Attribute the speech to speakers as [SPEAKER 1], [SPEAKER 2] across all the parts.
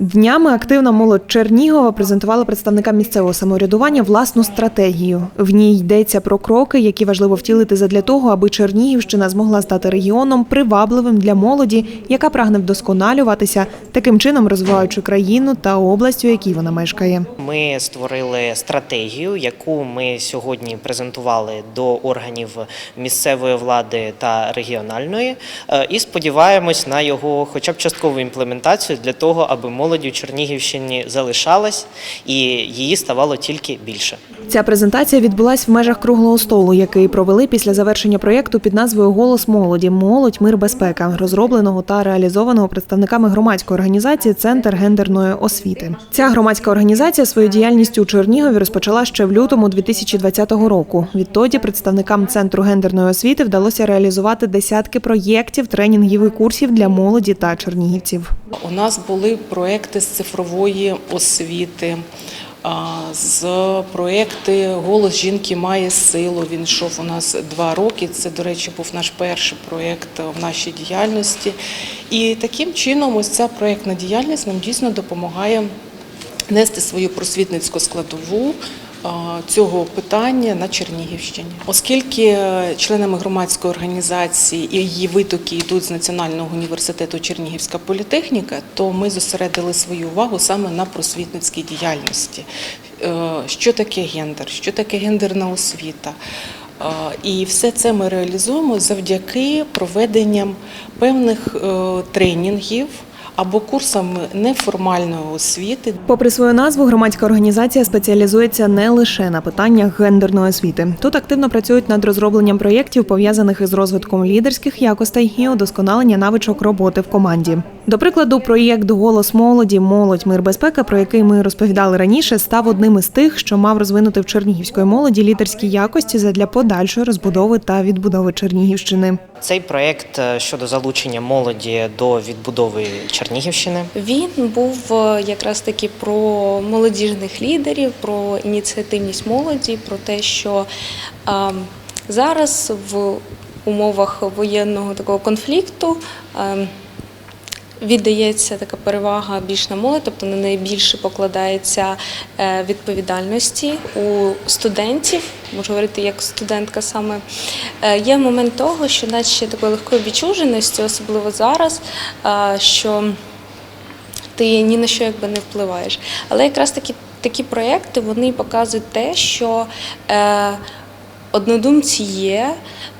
[SPEAKER 1] Днями активна молодь Чернігова презентувала представникам місцевого самоврядування власну стратегію. В ній йдеться про кроки, які важливо втілити задля того, аби Чернігівщина змогла стати регіоном привабливим для молоді, яка прагне вдосконалюватися, таким чином розвиваючи країну та область, у якій вона мешкає.
[SPEAKER 2] Ми створили стратегію, яку ми сьогодні презентували до органів місцевої влади та регіональної, е, і сподіваємось на його, хоча б часткову імплементацію для того, аби молодь у Чернігівщині залишалась і її ставало тільки більше.
[SPEAKER 1] Ця презентація відбулась в межах круглого столу, який провели після завершення проєкту під назвою Голос молоді Молодь, мир, безпека, розробленого та реалізованого представниками громадської організації Центр гендерної освіти. Ця громадська організація свою діяльність у Чернігові розпочала ще в лютому 2020 року. Відтоді представникам центру гендерної освіти вдалося реалізувати десятки проєктів, тренінгів і курсів для молоді та чернігівців.
[SPEAKER 3] У нас були проекти з цифрової освіти. З проекти Голос жінки має силу. Він йшов у нас два роки. Це, до речі, був наш перший проєкт в нашій діяльності. І таким чином, ось ця проєктна діяльність нам дійсно допомагає нести свою просвітницьку складову цього питання на Чернігівщині, оскільки е, членами громадської організації і її витоки йдуть з Національного університету Чернігівська політехніка, то ми зосередили свою увагу саме на просвітницькій діяльності. Е, Що таке гендер, що таке гендерна освіта. Е, І все це ми реалізуємо завдяки проведенням певних тренінгів або курсами неформальної освіти,
[SPEAKER 1] Попри свою назву, громадська організація спеціалізується не лише на питаннях гендерної освіти. Тут активно працюють над розробленням проєктів, пов'язаних із розвитком лідерських якостей і удосконалення навичок роботи в команді. До прикладу, проєкт Голос молоді, молодь, мир, безпека, про який ми розповідали раніше, став одним із тих, що мав розвинути в чернігівської молоді лідерські якості задля подальшої розбудови та відбудови Чернігівщини.
[SPEAKER 2] Цей проєкт е, щодо залучення молоді до відбудови Чернігівщини.
[SPEAKER 4] Він був е, якраз таки про молодіжних лідерів, про ініціативність молоді, про те, що е, зараз в умовах воєнного такого конфлікту. е, Віддається така перевага більш на молодь, тобто на неї більше покладається е, відповідальності у студентів, можу говорити як студентка саме. Е, Є момент того, що наче такої легкої відчуженості, особливо зараз, е, що ти ні на що якби не впливаєш. Але якраз такі, такі проекти вони показують те, що однодумці є.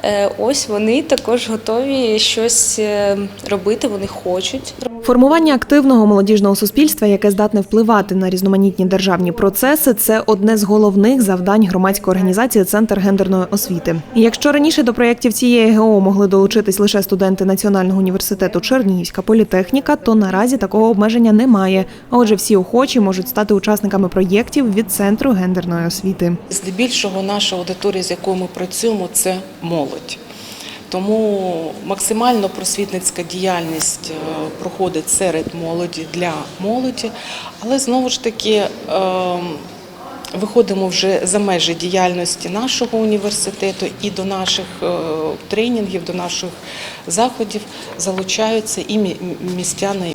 [SPEAKER 4] Е, ось вони також готові щось е, робити, вони хочуть
[SPEAKER 1] Формування активного молодіжного суспільства, яке здатне впливати на різноманітні державні процеси, це одне з головних завдань громадської організації Центр гендерної освіти. І якщо раніше до проєктів цієї ГО могли долучитись лише студенти Національного університету Чернігівська політехніка, то наразі такого обмеження немає. А отже, всі охочі можуть стати учасниками проєктів від центру гендерної освіти.
[SPEAKER 3] Здебільшого наша аудиторія, з якою ми працюємо, це молодь. Тому максимально просвітницька діяльність е, проходить серед молоді для молоді, але знову ж таки е, виходимо вже за межі діяльності нашого університету і до наших е, тренінгів, до наших заходів залучаються і містяни.